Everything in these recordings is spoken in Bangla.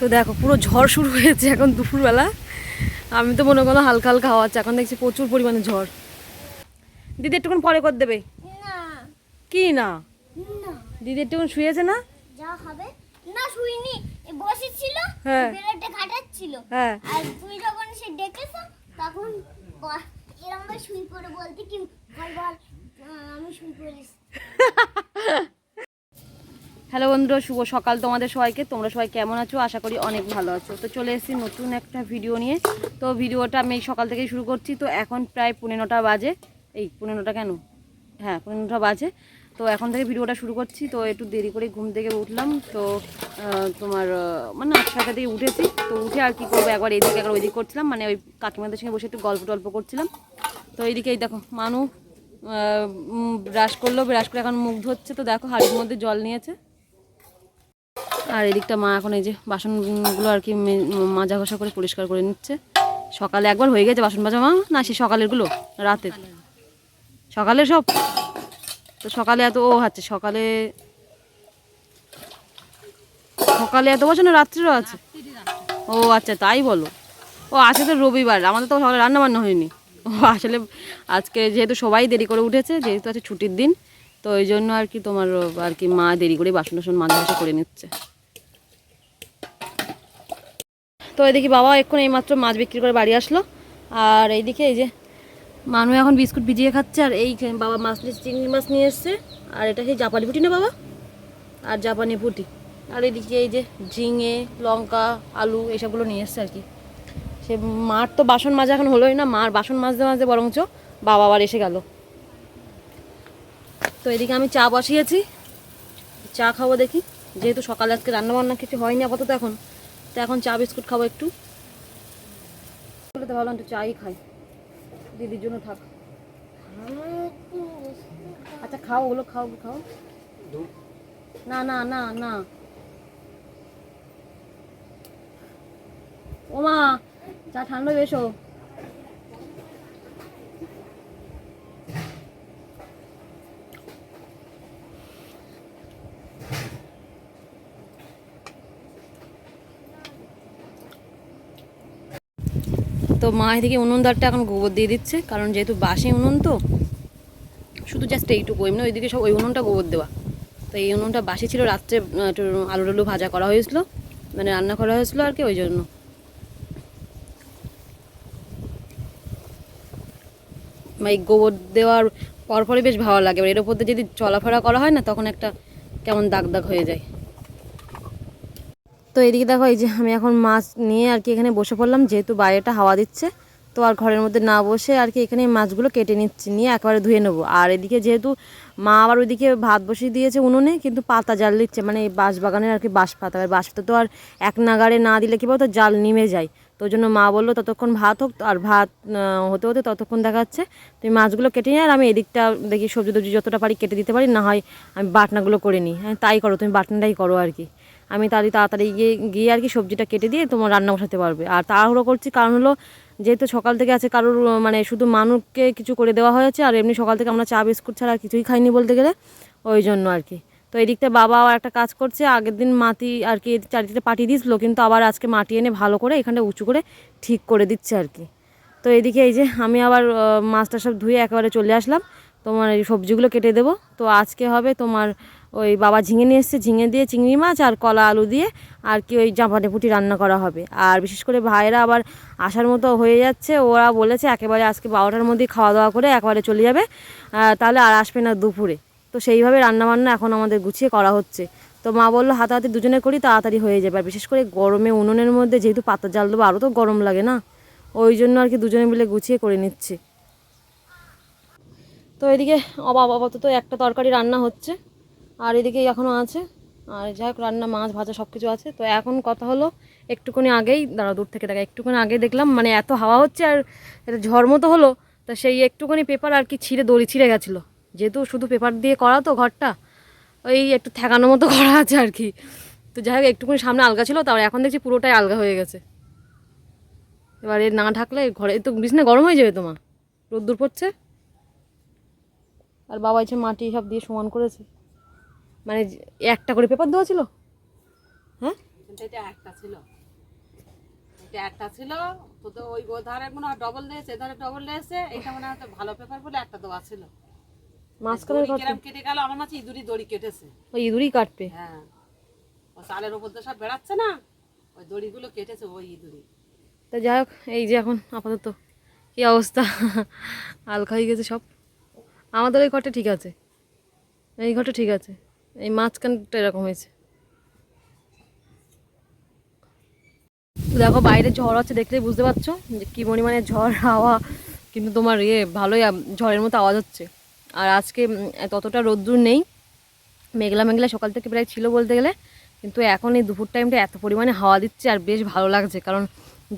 তো দেখো পুরো ঝড় শুরু হয়েছে এখন দুপুরবেলা। আমি তো মনে করলাম হালকা হালকা হাওয়া আছে এখন দেখছি প্রচুর পরিমাণে ঝড়। দিদি একটুক্ষণ পরে করে দেবে। কি না? না। দিদি একটুক্ষণ শুয়েছে না? যা হবে। না শুইনি। এ বসেছিল হ্যাঁ। ঘাটাচ্ছিল হ্যাঁ। আর তুই যখন সে ডেকেছ তখন ব- শুই পড়ে বলতে কি? বল বল আমি শুই পড়েছি। হ্যালো বন্ধুরা, শুভ সকাল তোমাদের সবাইকে। তোমরা সবাই কেমন আছো? আশা করি অনেক ভালো আছো। তো চলে এসেছি নতুন একটা ভিডিও নিয়ে। তো ভিডিওটা আমি সকাল থেকেই শুরু করছি। তো এখন প্রায় পনেরো নটা বাজে। এই পনেরো নটা কেন? হ্যাঁ পনেরো নটা বাজে। তো এখন থেকে ভিডিওটা শুরু করছি। তো একটু দেরি করে ঘুম থেকে উঠলাম। তো তোমার মানে আটটা থেকে উঠেছি। তো উঠে আর কি করব? একবার এদিকে একবার ওইদিক করছিলাম। মানে ওই কাকিমাদের সঙ্গে বসে একটু গল্প টল্প করছিলাম। তো এইদিকে এই দেখো, মানু ব্রাশ করল। ব্রাশ করে এখন মুখ ধুচ্ছে। তো দেখো হাড়ির মধ্যে জল নিয়েছে। আর এদিকটা মা এখন এই যে বাসনগুলো আর কি মাজা ঘষা করে পরিষ্কার করে নিচ্ছে। সকালে একবার হয়ে গেছে বাসন মাজা, মা। না, সে সকালেরগুলো রাতের সকালে সব। তো সকালে এত, ও আচ্ছা সকালে সকালে এত বছর না, রাত্রিরও আছে। ও আচ্ছা তাই বলো। ও আছে তো রবিবার, আমাদের তো সকালে রান্না বান্না হয়নি। ও আসলে আজকে যেহেতু সবাই দেরি করে উঠেছে, যেহেতু আছে ছুটির দিন, তো ওই জন্য আর কি তোমার আর কি মা দেরি করে বাসন টাসন মাজা মাঝে করে নিচ্ছে। তো এদিকে বাবা এক্ষুনি এইমাত্র মাছ বিক্রি করে বাড়ি আসলো। আর এইদিকে এই যে মানু এখন বিস্কুট ভিজিয়ে খাচ্ছে, আর এই বাবা মাছ চিংড়ি মাছ নিয়ে এসছে। আর এটা সেই জাপানি পুটি না বাবা? আর জাপানি পুটি। আর এদিকে এই যে ঝিঙে, লঙ্কা, আলু এসবগুলো নিয়ে এসছে আর কি। সে মার তো বাসন মাজা এখন হলোই না, মার বাসন মাজতে মাজতে বরঞ্চ বাবা আবার এসে গেল। তো এদিকে আমি চা বসিয়েছি, চা খাব দেখি। যেহেতু সকালে আজকে রান্না বান্না কিছু হয়নি আপাতত এখন। তো এখন চা বিস্কুট খাব একটু। তো একটু চাই খাই। দিদির জন্য থাক। আচ্ছা খাও, ওগুলো খাও খাও। না না না না। ওমা, চা ঠান্ডা বেশো মা এদিকে উনুনদারটা এখন গোবর দিয়ে দিচ্ছে, কারণ যেহেতু বাসি উনুন তো, শুধু জাস্ট এইটুকু, এমনি ওইদিকে সব ওই উনুনটা গোবর দেওয়া। তো এই উনুনটা বাসি ছিল, রাত্রে আলু টালু ভাজা করা হয়েছিল মানে রান্না করা হয়েছিল আর কি ওই জন্য। এই গোবর দেওয়ার পরপরই বেশ ভালো লাগে এর উপর দিয়ে যদি চলাফেরা করা হয় না, তখন একটা কেমন দাগ দাগ হয়ে যায়। এদিকে দেখো, এই যে আমি এখন মাছ নিয়ে আর কি এখানে বসে পড়লাম, যেহেতু বাইরেটা হাওয়া দিচ্ছে, তো আর ঘরের মধ্যে না বসে আর কি এখানে মাছগুলো কেটে নিচ্ছি, নিয়ে একবারে ধুয়ে নেব। আর এদিকে যেহেতু মা আবার ওইদিকে ভাত বসিয়ে দিয়েছে উনুনে, কিন্তু পাতা জাল দিচ্ছে মানে এই বাঁশ বাগানের আর কি বাঁশ পাতা আর বাঁশ তো আর এক নাগারে না দিলে কী বলতো, জাল নিমে যায়। তো জন্য মা বলল, ততক্ষণ ভাত হোক, আর ভাত হতে হতে ততক্ষণ দেখা যাচ্ছে তুমি মাছগুলো কেটে নিয়ে আর আমি এদিকটা দেখি সবজি টবজি যতটা পারি কেটে দিতে পারি, না হয় আমি বাটনাগুলো করে নিই। হ্যাঁ তাই করো, তুমি বাটনাটাই করো আর কি। আমি তাড়াতাড়ি তাড়াতাড়ি গিয়ে গিয়ে আর কি সবজিটা কেটে দিয়ে তোমার রান্না বসাতে পারবে। আর তাড়াহুড়ো করছি, কারণ হলো যেহেতু সকাল থেকে আছে, কারোর মানে শুধু মানুষকে কিছু করে দেওয়া হয়েছে, আর এমনি সকাল থেকে আমরা চা, বিস্কুট ছাড়া কিছুই খাইনি বলতে গেলে, ওই জন্য আর কি। তো এদিকটা বাবা আবার একটা কাজ করছে, আগের দিন মাটি আর কি চারিদিকে পাঠিয়ে দিয়েছিলো, কিন্তু আবার আজকে মাটি এনে ভালো করে এখানটা উঁচু করে ঠিক করে দিচ্ছে আর কি। তো এদিকে এই যে আমি আবার মাছটা সব ধুয়ে একেবারে চলে আসলাম, তোমার এই সবজিগুলো কেটে দেবো। তো আজকে হবে তোমার ওই বাবা ঝিঙে নিয়ে এসছে, ঝিঙে দিয়ে চিংড়ি মাছ আর কলা আলু দিয়ে আর কি ওই জাপানে পুটি রান্না করা হবে। আর বিশেষ করে ভাইয়েরা আবার আসার মতো হয়ে যাচ্ছে, ওরা বলেছে একেবারে আজকে বারোটার মধ্যেই খাওয়া দাওয়া করে একেবারে চলে যাবে তাহলে আর আসবে না দুপুরে। তো সেইভাবে রান্নাবান্না এখন আমাদের গুছিয়ে করা হচ্ছে। তো মা বলল, হাতাহাতি দুজনে করি, তাড়াতাড়ি হয়ে যাবে। আর বিশেষ করে গরমে উনুনের মধ্যে যেহেতু পাতা জাল দেবো, আরও তো গরম লাগে না? ওই জন্য আর কি দুজনে মিলে গুছিয়ে করে নিচ্ছে। তো এদিকে অবাব আপাতত একটা তরকারি রান্না হচ্ছে। আর এদিকে এখনও আছে। আর যাই হোক রান্না, মাছ, ভাজা সব কিছু আছে। তো এখন কথা হলো, একটুখানি আগেই দাঁড়া দূর থেকে দেখা একটুখানি আগে দেখলাম মানে এত হাওয়া হচ্ছে আর এটা ঝড় মতো হলো, তা সেই একটুখানি পেপার আর কি ছিঁড়ে, দড়ি ছিঁড়ে গেছিল। যেহেতু শুধু পেপার দিয়ে করা তো ঘরটা, ওই একটু ঠেকানো মতো করা আছে আর কি। তো যাই হোক একটুখানি সামনে আলগা ছিল তারপর এখন দেখছি পুরোটাই আলগা হয়ে গেছে। এবারে না ঢাকলে ঘরে তো বিছনা গরম হয়ে যাবে তোমার? রোদ্দুর পড়ছে? আর বাবা এসে মাটি সব দিয়ে সমান করেছে। মানে একটা করে পেপার দেওয়া ছিল? হ্যাঁ? এটা একটা ছিল। এটা একটা ছিল তো তো ওই ও ধারে মনে হয় ডবল দিয়েছে এধারে ডবল দিয়েছে এটা মনে হয় ভালো পেপার বলে একটা দেওয়া ছিল। মাঝখানের কেটে গেল আমার মাঝে ইঁদুরি দড়ি কেটেছে। ওই ইঁদুরই কাটবে। হ্যাঁ। ও চালের ওপর দিয়ে সব বেড়াচ্ছে না ওই দড়িগুলো কেটেছে ওই ইঁদুরি তা যাই হোক এই যে এখন আপাতত কি অবস্থা হালকা হয়ে গেছে সব। আমাদের ওই ঘরটা ঠিক আছে। এই ঘরটা ঠিক আছে। এই মাঝখানটা এরকম হয়েছে। দেখো বাইরে ঝড় হচ্ছে দেখলেই বুঝতে পারছ যে কী পরিমাণে ঝড়, হাওয়া, কিন্তু তোমার ইয়ে ভালোই ঝড়ের মতো আওয়াজ হচ্ছে। আর আজকে ততটা রোদ্দুর নেই। মেঘলা মেঘলা সকাল থেকে প্রায় ছিল বলতে গেলে, কিন্তু এখন এই দুপুর টাইমটা এত পরিমাণে হাওয়া দিচ্ছে আর বেশ ভালো লাগছে। কারণ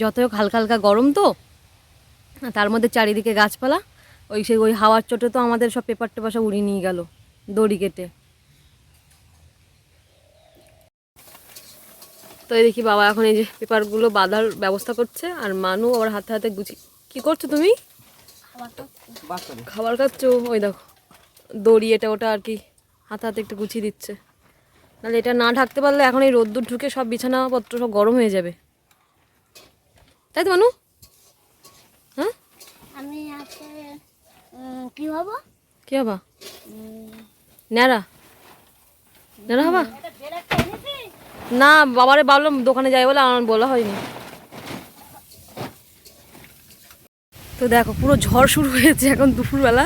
যতই হালকা হালকা গরম তো, তার মধ্যে চারিদিকে গাছপালা, ওই সেই ওই হাওয়ার চোটে তো আমাদের সব পেপার টেপার সব উড়িয়ে নিয়ে গেল দড়ি কেটে। তো এই দেখি বাবা এখন এই যে পেপারগুলো বাঁধার ব্যবস্থা করছে আর মানু আবার হাতে হাতে গুছি কি করছ তুমি? খাবার খাচ্ছো? ওই দেখো দড়ি এটা ওটা আর কি হাতে হাতে একটু গুছিয়ে দিচ্ছে। নাহলে এটা না ঢাকতে পারলে এখন এই রোদ্দুর ঢুকে সব বিছানাপত্র সব গরম হয়ে যাবে। তাই তো মানু? হ্যাঁ? আমি হব? কি হবা? ন্যাড়া? ন্যাড়া হবা? না, বাবারে ভাবলাম দোকানে যাই বলে আমার বলা হয়নি। তো দেখো, পুরো ঝড় শুরু হয়েছে এখন দুপুরবেলা।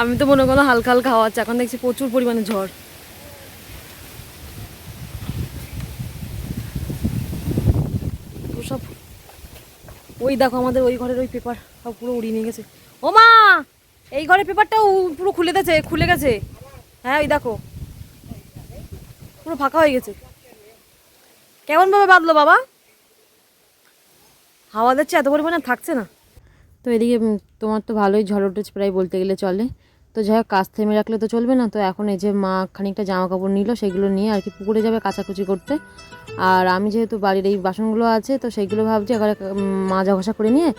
আমি তো মনে করলাম হালকা হালকা হাওয়া আছে, এখন দেখছি প্রচুর পরিমাণে ঝড়। সব ওই দেখো আমাদের ওই ঘরের ওই পেপার, সব পুরো উড়িয়ে নিয়ে গেছে। ও মা! এই ঘরের পেপারটাও পুরো খুলে গেছে খুলে গেছে। হ্যাঁ ওই দেখো। পুরো ফাঁকা হয়ে গেছে। কেমন ভাবে বাঁধলো বাবা? হাওয়া দিচ্ছে, এত পরিমাণে থাকছে না। তো এদিকে তোমার তো ভালোই ঝড় উঠেছে প্রায় বলতে গেলে চলে। তো যাই হোক, কাজ থেমে রাখলে তো চলবে না। তো এখন এই যে মা খানিকটা জামা কাপড় নিল, সেগুলো নিয়ে আর কি পুকুরে যাবে কাচাকুচি করতে। আর আমি যেহেতু বাড়ির এই বাসনগুলো আছে, তো সেইগুলো ভাবছি এবারে মাজা ঘষা করে নিয়ে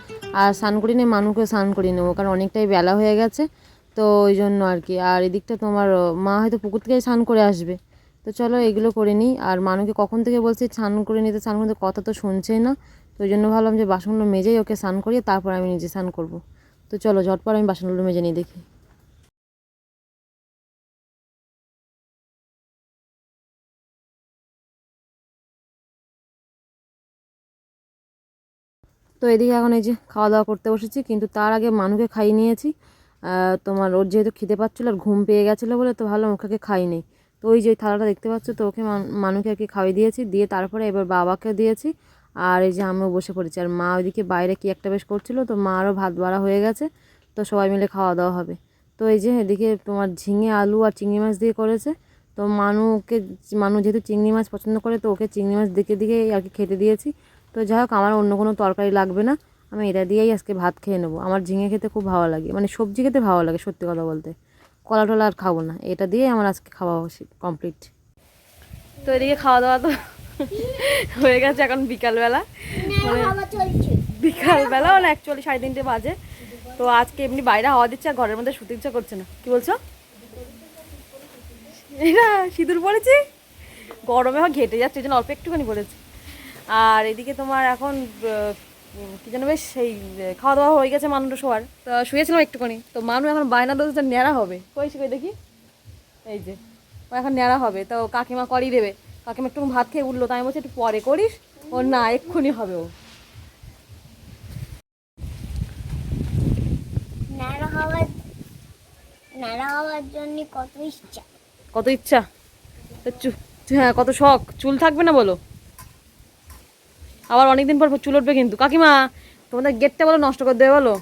আর স্নান করে নিয়ে মানুকে স্নান করে নেব, কারণ অনেকটাই বেলা হয়ে গেছে। তো ওই জন্য আর কি। আর এদিকটা তোমার মা হয়তো পুকুর থেকে স্নান করে আসবে। তো চলো এগুলো করে নিই। আর মানুকে কখন থেকে বলছি, স্নান করে নিতে, স্নান করতে কথা তো শুনছেই না। তো ওই জন্য ভাবলাম যে বাসনগুলো মেজেই ওকে স্নান করিয়ে তারপর আমি নিজে স্নান করব। তো চলো ঝটপট আমি বাসনগুলো মেজে নিয়ে দেখি। তো এদিকে এখন এই যে খাওয়া দাওয়া করতে বসেছি, কিন্তু তার আগে মানুকে খাইয়ে নিয়েছি। তোমার ওর যেহেতু খেতে পাচ্ছিলো আর ঘুম পেয়ে গেছিল বলে তো ভালো ওকে খাই নেই। তো ওই যে থালাটা দেখতে পাচ্ছ তো, ওকে মান- মানুকে আর কি খাওয়াই দিয়েছি, দিয়ে তারপরে এবার বাবাকে দিয়েছি। আর এই যে আমিও বসে পড়েছি। আর মা ওইদিকে বাইরে কি একটা বেশ করছিল, তো মারও ভাত বাড়া হয়ে গেছে, তো সবাই মিলে খাওয়া দাওয়া হবে। তো এই যে এদিকে তোমার ঝিঙে, আলু আর চিংড়ি মাছ দিয়ে করেছে। তো মানুকে, মানু যেহেতু চিংড়ি মাছ পছন্দ করে, তো ওকে চিংড়ি মাছ দিকে দিকে আর কি খেতে দিয়েছি। তো যাই হোক, আমার অন্য কোনো তরকারি লাগবে না। আমি এটা দিয়েই আজকে ভাত খেয়ে নেব। আমার ঝিঙে খেতে খুব ভালো লাগে। মানে সবজি খেতে ভালো লাগে, সত্যি কথা বলতে। কলা টলা আর খাব না। এটা দিয়েই আমার আজকে খাওয়া কমপ্লিট তো এদিকে খাওয়া দাওয়া তো হয়ে গেছে এখন বিকালবেলা। না হাওয়া চলছে। বিকালবেলা মানে অ্যাকচুয়ালি সাড়ে তিনটে বাজে। তো আজকে এমনি বাইরে হাওয়া দিচ্ছে আর ঘরের মধ্যে শুতে ইচ্ছা করছে না। কি বলছো? এটা সিঁদুর পড়েছি? গরমে আমার ঘেটে যাচ্ছে এই জন্য অল্প একটুখানি পড়েছে। আর এদিকে তোমার এখন কি যেন বেশ সেই খাওয়া দাওয়া হয়ে গেছে মানুষ শোয়ার তো শুয়েছিলাম একটুখানি। তো মানুষ এখন বায়না দোষটা ন্যাড়া হবে। কই কই দেখি? এই যে ও এখন ন্যাড়া হবে। তো কাকিমা করিয়ে দেবে। কাকিমা একটু ভাত খেয়ে উঠল তাই আমি বলছি একটু পরে করিস। ও না এক্ষুনি হবে ও। কত ইচ্ছা। কত ইচ্ছা? হ্যাঁ কত শখ। চুল থাকবে না বলো? আবার অনেকদিন পর চুল উঠবে কিন্তু। কাকিমা তোমাদের গেটটা বলো নষ্ট করে দেবে বলো?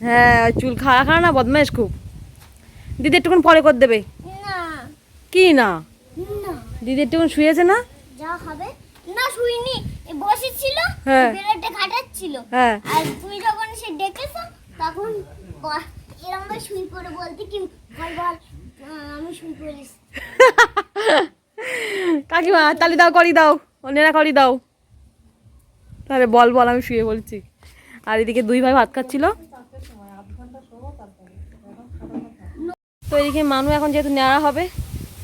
হ্যাঁ চুল খাড়া খাড়া না বদমাইশ খুব। দিদি একটুক্ষণ পরে করে দেবে। না। কি না? দিদি একটুক্ষণ শুয়েছে না? যা হবে। না শুইনি। এ বসেছিল। বেড়াটা খাটাচ্ছিল আর তুমি যখন সে ডেকেছো তখন ব- শুই পড়ে বলতে কি? বল বল আমি শুই পড়েছি। কাকিমা তালি দাও, করি দাও। অন্যেরা করি দাও। তাহলে বল বল, আমি শুয়ে বলছি। আর এদিকে দুই ভাই ভাত খাচ্ছিল। তো এদিকে মানু এখন যেহেতু নেওয়া হবে,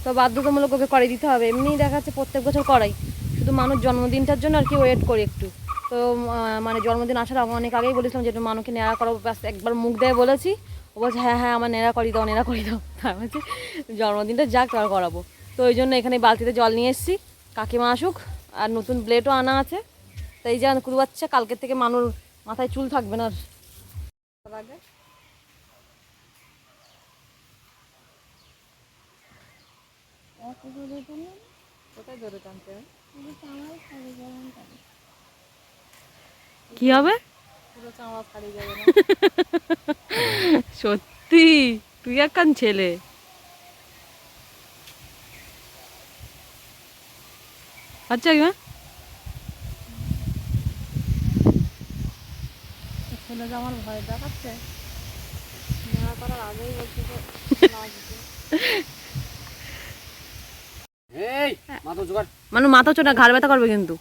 তো বাধ্যতামূলক ওকে করে দিতে হবে। এমনিই দেখা যাচ্ছে প্রত্যেক বছর করাই। শুধু মানুষ জন্মদিনটার জন্য আর কি ওয়েট করি একটু। তো মানে জন্মদিন আসার আগে অনেক আগেই বলেছিলাম যে একটু মানুষকে নেড়া করো, ব্যাস একবার মুখ দেয় বলেছি। ও বলছে হ্যাঁ হ্যাঁ আমার নেড়া করি দাও, নেড়া করি দাও। তার হচ্ছে জন্মদিনটা যাক তার করাবো। তো ওই জন্য এখানে বালতিতে জল নিয়ে এসেছি। কাকিমা আসুক আর নতুন ব্লেডও আনা আছে। তো এই যে বাচ্চা কালকের থেকে মানুষ মাথায় চুল থাকবে না আগে? কি হবে? সত্যি তুই একখান ছেলে। আচ্ছা কি ছেলে যে আমার ভয় দেখাচ্ছে। নেওয়া করার আগেই বলছে মানে মাথা চোটা ঘাড় ব্যথা করবে কিন্তু।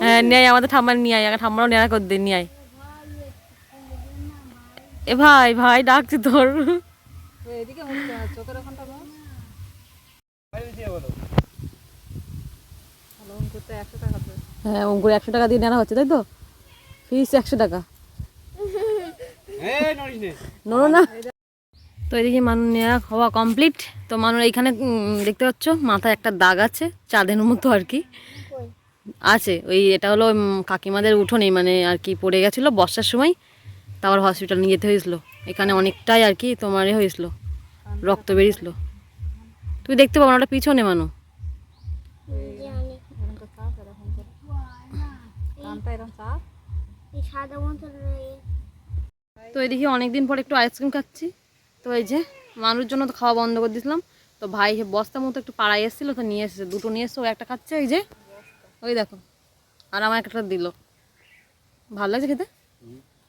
হ্যাঁ নিয়ে আমাদের ঠাম্মার নিয়ে আয় আগে ঠাম্মারও নেড়া করে দে নিয়ে আয়। এ ভাই ভাই ডাকছি তোর। এদিকে চোখের ওখানটা বল বাইরে দিয়ে বলো ভালো ফোন করতে একশো টাকা তো হ্যাঁ অঙ্কুর একশো টাকা দিয়ে নেওয়া হচ্ছে তাই তো? ফিস একশো টাকা। এই নড়িস নে। তো এদিকে মানুষ নেওয়া হওয়া কমপ্লিট তো মানুষ এইখানে দেখতে পাচ্ছ মাথায় একটা দাগ আছে চাঁদের মতো আর কি। আছে ওই এটা হলো কাকিমাদের উঠোনে মানে আর কি পড়ে গেছিল বর্ষার সময়। তারপর হসপিটাল নিয়ে যেতে হয়েছিল। এখানে অনেকটাই আর কি তোমার এ হয়েছিল রক্ত বেরিয়েছিল। তুই দেখতে পাবো না ওটা পিছনে মানু। এরকম চাপ এই সাদা মতো তো এদিকে অনেকদিন পর একটু আইসক্রিম খাচ্ছি। তো এই যে মানুষ জন্য তো খাওয়া বন্ধ করে দিয়েছিলাম তো ভাই বস্তা মতো একটু পাড়ায় এসেছিল তো নিয়ে এসেছে। দুটো নিয়ে এসছে ও একটা খাচ্ছে এই যে। ওই দেখো আর আমার একটা দিল। ভালো লাগছে খেতে?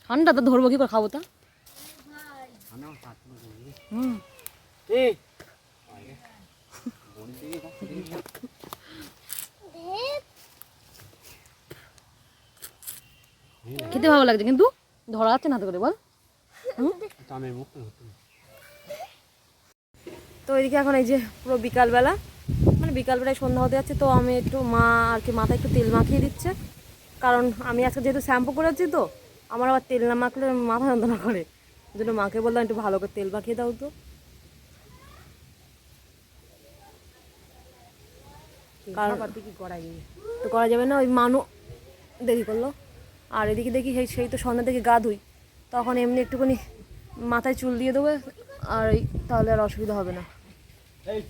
ঠান্ডা তো ধরবো কি করে খাব তা? হুম। খেতে ভালো লাগছে কিন্তু ধরা আছে না তো করে বল। তো এদিকে এখন এই যে পুরো বিকালবেলা মানে বিকালবেলায় সন্ধ্যা হতে যাচ্ছে তো আমি একটু মা আর কি মাথায় একটু তেল মাখিয়ে দিচ্ছে। কারণ আমি আজকে যেহেতু শ্যাম্পু করেছি তো আমার আবার তেল না মাখলে মাথা যন্ত্রণা করে। ওই জন্য মাকে বললাম একটু ভালো করে তেল মাখিয়ে দাও তো। কারণ তো করা যাবে না ওই মানু দেরি করল। আর এদিকে দেখি সেই সেই তো সন্ধ্যা থেকে গা ধুই। তখন এমনি একটুখানি মাথায় চুল দিয়ে দেবো আর এই তাহলে আর অসুবিধা হবে না। এই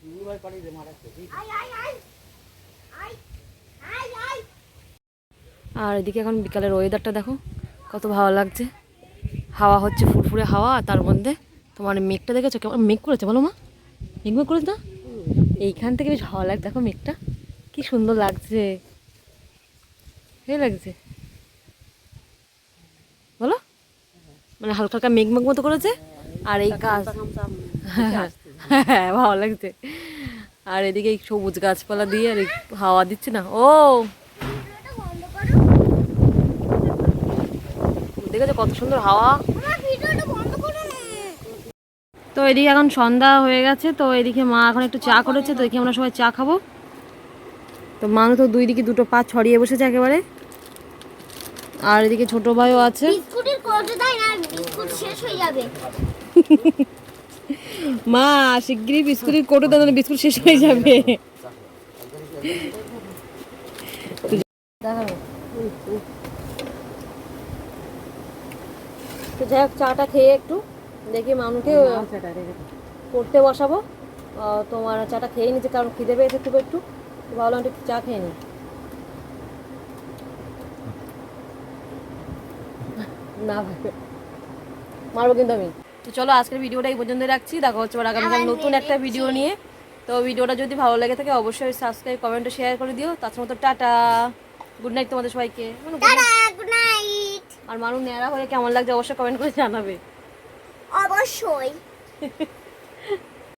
তুই ভাই পাড়ি দে মারা আই আই আই আই আই আই আর এদিকে এখন বিকালের ওয়েদারটা দেখো কত ভালো লাগছে। হাওয়া হচ্ছে ফুরফুরে হাওয়া আর তার মধ্যে তোমার মেঘটা দেখেছ? কেমন মেঘ করেছে বলো মা? মেঘ মেঘ করেছে না? এইখান থেকে বেশ ভালো লাগছে দেখো মেঘটা। কি সুন্দর লাগছে। ভালো লাগছে। বলো। মানে হালকা হালকা মেঘ মেঘ মতো করেছে। আর এই গাছ হ্যাঁ ভালো লাগছে। আর এদিকে এই সবুজ গাছপালা দিয়ে আর হাওয়া দিচ্ছে না। ও! দেখেছ কত সুন্দর হাওয়া? তো এদিকে এখন সন্ধ্যা হয়ে গেছে। তো এদিকে মা এখন একটু চা করেছে। তো এদিকে আমরা সবাই চা খাব। তো মানু তো দুই দিকে দুটো পা ছড়িয়ে বসেছে একেবারে। আর এদিকে ছোট ভাইও আছে। মা শিগগিরই বিস্কুটের কোটো দেন বিস্কুট শেষ হয়ে যাবে। তো যাই হোক চাটা খেয়ে একটু দেখি মানুকে পড়তে বসাবো। তোমার চাটা খেয়ে নিচ্ছে কারণ খিদে পেয়েছে খুব একটু। ভাবলাম একটু চা খেয়ে নিই। না মারবো কিন্তু আমি। তো চলো আজকের ভিডিওটা এই পর্যন্ত রাখছি। দেখা হচ্ছে আগামীকাল নতুন একটা ভিডিও নিয়ে। তো ভিডিওটা যদি ভালো লাগে থাকে অবশ্যই সাবস্ক্রাইব কমেন্ট শেয়ার করে দিও। তাছাড়া মতো টাটা। গুড নাইট তোমাদের সবাইকে। মানে আর মানুষ নেয়ারা হয়ে কেমন লাগছে অবশ্যই কমেন্ট করে জানাবে। অবশ্যই।